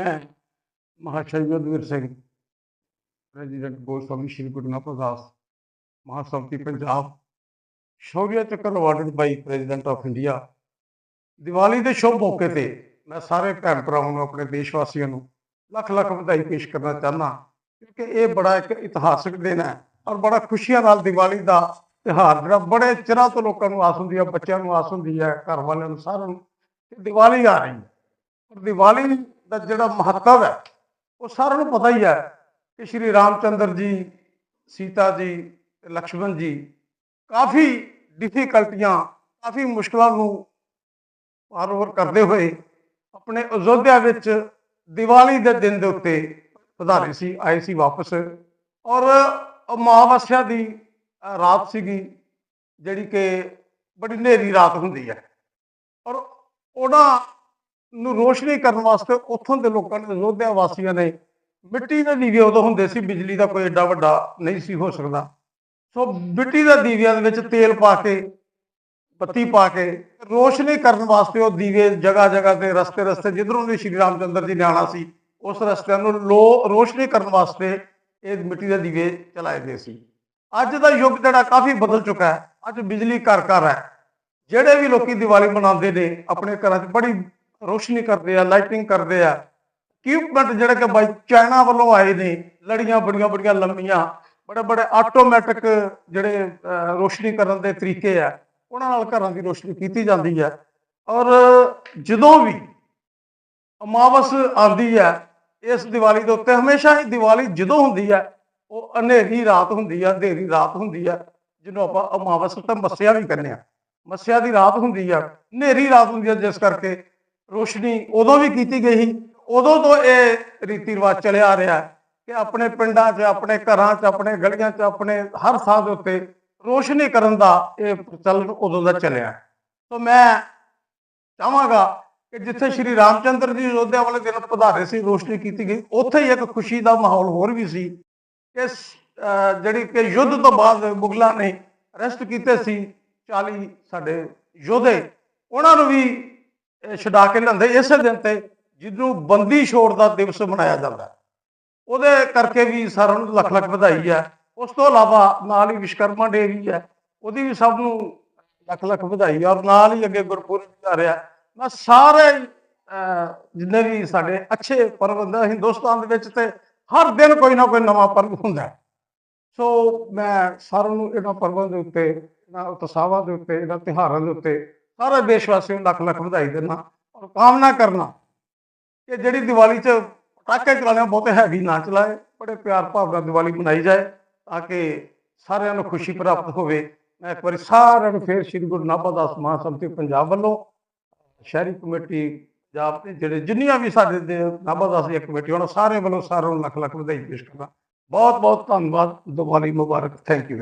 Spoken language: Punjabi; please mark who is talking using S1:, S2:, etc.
S1: ਮੈਂ ਮਹਾਸ਼ਯ Yudhvir Singh, president Goswami Shri Guru Nanak Das Mahasamiti Punjab Shaurya Chakra awarded by president of India. Diwali ਦੇ ਸ਼ੁਭ ਮੌਕੇ ਤੇ ਮੈਂ ਸਾਰੇ ਭੈਣ ਭਰਾਵਾਂ ਨੂੰ, ਆਪਣੇ ਦੇਸ਼ ਵਾਸੀਆਂ ਨੂੰ ਲੱਖ ਲੱਖ ਵਧਾਈ ਪੇਸ਼ ਕਰਨਾ ਚਾਹੁੰਦਾ ਕਿਉਂਕਿ ਇਹ ਬੜਾ ਇੱਕ ਇਤਿਹਾਸਕ ਦਿਨ ਹੈ ਔਰ ਬੜਾ ਖੁਸ਼ੀਆਂ ਨਾਲ ਦੀਵਾਲੀ ਦਾ ਤਿਉਹਾਰ ਜਿਹੜਾ ਬੜੇ ਚਿਰਾਂ ਤੋਂ ਲੋਕਾਂ ਨੂੰ ਆਸ ਹੁੰਦੀ ਹੈ, ਬੱਚਿਆਂ ਨੂੰ ਆਸ ਹੁੰਦੀ ਹੈ ਘਰ ਵਾਲਿਆਂ ਨੂੰ ਸਾਰਿਆਂ ਨੂੰ, ਕਿ ਦੀਵਾਲੀ ਆ ਰਹੀ ਹੈ। ਔਰ ਦੀਵਾਲੀ ਦਾ ਜਿਹੜਾ ਮਹੱਤਵ ਹੈ, ਉਹ ਸਾਰਿਆਂ ਨੂੰ ਪਤਾ ਹੀ ਹੈ ਕਿ ਸ਼੍ਰੀ ਰਾਮਚੰਦਰ ਜੀ, ਸੀਤਾ ਜੀ ਤੇ ਲਕਸ਼ਮਣ ਜੀ ਕਾਫੀ ਡਿਫਿਕਲਟੀਆਂ ਕਾਫੀ ਮੁਸ਼ਕਲਾਂ ਨੂੰ ਪਾਰ ਓਵਰ ਕਰਦੇ ਹੋਏ ਆਪਣੇ ਅਯੋਧਿਆ ਵਿੱਚ ਦੀਵਾਲੀ ਦੇ ਦਿਨ ਦੇ ਉੱਤੇ ਪਧਾਰੇ ਸੀ, ਆਏ ਸੀ ਵਾਪਸ ਔਰ ਅਮਾਵਸਿਆ ਦੀ ਰਾਤ ਸੀਗੀ ਜਿਹੜੀ ਕਿ ਬੜੀ ਹਨੇਰੀ ਰਾਤ ਹੁੰਦੀ ਹੈ ਔਰ ਉਹਨਾਂ ਨੂੰ ਰੋਸ਼ਨੀ ਕਰਨ ਵਾਸਤੇ ਉੱਥੋਂ ਦੇ ਲੋਕਾਂ ਨੇ ਅਯੋਧਿਆ ਵਾਸੀਆਂ ਨੇ ਮਿੱਟੀ ਦੇ ਦੀਵੇ ਉਦੋਂ ਹੁੰਦੇ ਸੀ, ਬਿਜਲੀ ਦਾ ਕੋਈ ਏਡਾ ਵੱਡਾ ਨਹੀਂ ਸੀ ਹੋ ਸਕਦਾ। ਸੋ ਮਿੱਟੀ ਦੇ ਦੀਵਿਆਂ ਦੇ ਵਿੱਚ ਤੇਲ ਪਾ ਕੇ ਬੱਤੀ ਪਾ ਕੇ ਰੋਸ਼ਨੀ ਕਰਨ ਵਾਸਤੇ ਉਹ ਦੀਵੇ ਜਗ੍ਹਾ ਜਗ੍ਹਾ ਤੇ ਰਸਤੇ ਰਸਤੇ ਜਿੱਧਰੋਂ ਵੀ ਸ਼੍ਰੀ ਰਾਮਚੰਦਰ ਜੀ ਨੇ ਸੀ, ਉਸ ਰਸਤਿਆਂ ਨੂੰ ਲੋ, ਰੋਸ਼ਨੀ ਕਰਨ ਵਾਸਤੇ ਇਹ ਮਿੱਟੀ ਦੇ ਦੀਵੇ ਚਲਾਏ ਗਏ ਸੀ। ਅੱਜ ਦਾ ਯੁੱਗ ਜਿਹੜਾ ਕਾਫੀ ਬਦਲ ਚੁੱਕਾ ਹੈ, ਅੱਜ ਬਿਜਲੀ ਘਰ ਘਰ ਹੈ। ਜਿਹੜੇ ਵੀ ਲੋਕੀ ਦੀਵਾਲੀ ਮਨਾਉਂਦੇ ਨੇ, ਆਪਣੇ ਘਰਾਂ 'ਚ ਬੜੀ ਰੋਸ਼ਨੀ ਕਰਦੇ ਆ ਲਾਈਟਿੰਗ ਕਰਦੇ ਆ। ਇਕਵਿਪਮੈਂਟ ਜਿਹੜੇ ਕਿ ਬਾਈ ਚਾਈਨਾ ਵੱਲੋਂ ਆਏ ਨੇ ਲੜੀਆਂ ਬੜੀਆਂ ਬੜੀਆਂ ਲੰਮੀਆਂ ਬੜੇ ਬੜੇ ਆਟੋਮੈਟਿਕ ਜਿਹੜੇ ਅਹ, ਰੋਸ਼ਨੀ ਕਰਨ ਦੇ ਤਰੀਕੇ ਆ ਉਹਨਾਂ ਨਾਲ ਘਰਾਂ ਦੀ ਰੋਸ਼ਨੀ ਕੀਤੀ ਜਾਂਦੀ ਹੈ ਔਰ ਜਦੋਂ ਵੀ ਅਮਾਵਸ ਆਉਂਦੀ ਹੈ ਇਸ ਦੀਵਾਲੀ ਦੇ ਉੱਤੇ ਹਮੇਸ਼ਾ ਹੀ ਦੀਵਾਲੀ ਜਦੋਂ ਹੁੰਦੀ ਹੈ ਉਹ ਹਨੇਰੀ ਰਾਤ ਹੁੰਦੀ ਹੈ ਹਨੇਰੀ ਰਾਤ ਹੁੰਦੀ ਹੈ ਜਿਹਨੂੰ ਆਪਾਂ ਅਮਾਵਸ ਤੇ ਮੱਸਿਆ ਵੀ ਕਹਿੰਦੇ ਆ। ਮੱਸਿਆ ਦੀ ਰਾਤ ਹੁੰਦੀ ਆ ਹਨੇਰੀ ਰਾਤ ਹੁੰਦੀ ਆ ਜਿਸ ਕਰਕੇ ਰੋਸ਼ਨੀ ਉਦੋਂ ਵੀ ਕੀਤੀ ਗਈ ਸੀ, ਉਦੋਂ ਤੋਂ ਇਹ ਰੀਤੀ ਰਿਵਾਜ ਚੱਲਿਆ ਆ ਰਿਹਾ ਹੈ ਕਿ ਆਪਣੇ ਪਿੰਡਾਂ 'ਚ, ਆਪਣੇ ਘਰਾਂ 'ਚ, ਆਪਣੇ ਗਲੀਆਂ 'ਚ, ਆਪਣੇ ਹਰ ਥਾਂ ਦੇ ਉੱਤੇ ਰੋਸ਼ਨੀ ਕਰਨ ਦਾ ਇਹ ਪ੍ਰਚਲਨ ਉਦੋਂ ਦਾ ਚੱਲਿਆ ਹੈ। ਸੋ ਮੈਂ ਚਾਹਾਂਗਾ ਕਿ ਜਿੱਥੇ ਸ਼੍ਰੀ ਰਾਮਚੰਦਰ ਜੀ ਅਯੋਧਿਆ ਵਾਲੇ ਦਿਨ ਪਧਾਰੇ ਸੀ, ਰੋਸ਼ਨੀ ਕੀਤੀ ਗਈ, ਉੱਥੇ ਹੀ ਇੱਕ ਖੁਸ਼ੀ ਦਾ ਮਾਹੌਲ ਹੋਰ ਵੀ ਸੀ ਕਿ ਅਹ ਜਿਹੜੀ ਕਿ ਯੁੱਧ ਤੋਂ ਬਾਅਦ ਮੁਗਲਾਂ ਨੇ ਅਰੈਸਟ ਕੀਤੇ ਸੀ 40 ਸਾਡੇ ਯੋਧੇ, ਉਹਨਾਂ ਨੂੰ ਵੀ ਛਡਾ ਕੇ ਲਿਆਂਦੇ ਇਸੇ ਦਿਨ ਤੇ ਜਿਹਨੂੰ ਬੰਦੀ ਛੋੜ ਦਾ ਦਿਵਸ ਮਨਾਇਆ ਜਾਂਦਾ। ਉਹਦੇ ਕਰਕੇ ਵੀ ਸਾਰਿਆਂ ਨੂੰ ਲੱਖ ਲੱਖ ਵਧਾਈ ਹੈ। ਉਸ ਤੋਂ ਇਲਾਵਾ ਨਾਲ ਹੀ ਵਿਸ਼ਕਰਮਾ ਡੇ ਵੀ ਹੈ। ਉਹਦੀ ਵੀ ਸਭ ਨੂੰ ਲੱਖ ਲੱਖ ਵਧਾਈ ਔਰ ਨਾਲ ਹੀ ਅੱਗੇ ਗੁਰਪੁਰਬ ਵੀ ਆ ਰਿਹਾ। ਮੈਂ ਸਾਰੇ ਅਹ, ਜਿੰਨੇ ਵੀ ਸਾਡੇ ਅੱਛੇ ਪਰਵ ਹੁੰਦਾ ਹਿੰਦੁਸਤਾਨ ਦੇ ਵਿੱਚ ਤੇ ਹਰ ਦਿਨ ਕੋਈ ਨਾ ਕੋਈ ਨਵਾਂ ਪਰਵ ਹੁੰਦਾ ਸੋ ਮੈਂ ਸਾਰਿਆਂ ਨੂੰ ਇਹਨਾਂ ਪਰਵਾਂ ਦੇ ਉੱਤੇ ਇਹਨਾਂ ਉਤਸ਼ਾਹਾਂ ਦੇ ਉੱਤੇ ਇਹਨਾਂ ਤਿਉਹਾਰਾਂ ਦੇ ਉੱਤੇ ਸਾਰੇ ਦੇਸ਼ ਵਾਸੀਆਂ ਨੂੰ ਲੱਖ ਲੱਖ ਵਧਾਈ ਦੇਣਾ ਔਰ ਕਾਮਨਾ ਕਰਨਾ। ਕਿ ਜਿਹੜੀ ਦੀਵਾਲੀ 'ਚ ਪਟਾਕੇ ਚਲਾਣੇ ਬਹੁਤੇ ਹੈਵੀ ਨਾ ਚਲਾਏ, ਬੜੇ ਪਿਆਰ ਭਾਵ ਨਾਲ ਦੀਵਾਲੀ ਮਨਾਈ ਜਾਏ, ਤਾਂ ਕਿ ਸਾਰਿਆਂ ਨੂੰ ਖੁਸ਼ੀ ਪ੍ਰਾਪਤ ਹੋਵੇ। ਮੈਂ ਇੱਕ ਵਾਰੀ ਸਾਰਿਆਂ ਨੂੰ ਫੇਰ ਸ੍ਰੀ ਗੁਰੂ ਨਾਨਕ ਦਾਸ ਮਹਾਸਮਿਤੀ ਪੰਜਾਬ ਵੱਲੋਂ ਸ਼ਹਿਰੀ ਕਮੇਟੀ, ਪੰਜਾਬ ਦੇ ਜਿਹੜੇ ਜਿੰਨੀਆਂ ਵੀ ਸਾਡੇ ਦੇ ਨਾਭਾ ਦਾਸ ਦੀਆਂ ਕਮੇਟੀ ਉਹਨਾਂ ਸਾਰੇ ਵੱਲੋਂ ਸਾਰਿਆਂ ਨੂੰ ਲੱਖ ਲੱਖ ਵਧਾਈ ਪੇਸ਼ ਕਰਦਾ। ਬਹੁਤ ਬਹੁਤ ਧੰਨਵਾਦ, ਦੀਵਾਲੀ ਮੁਬਾਰਕ। Thank you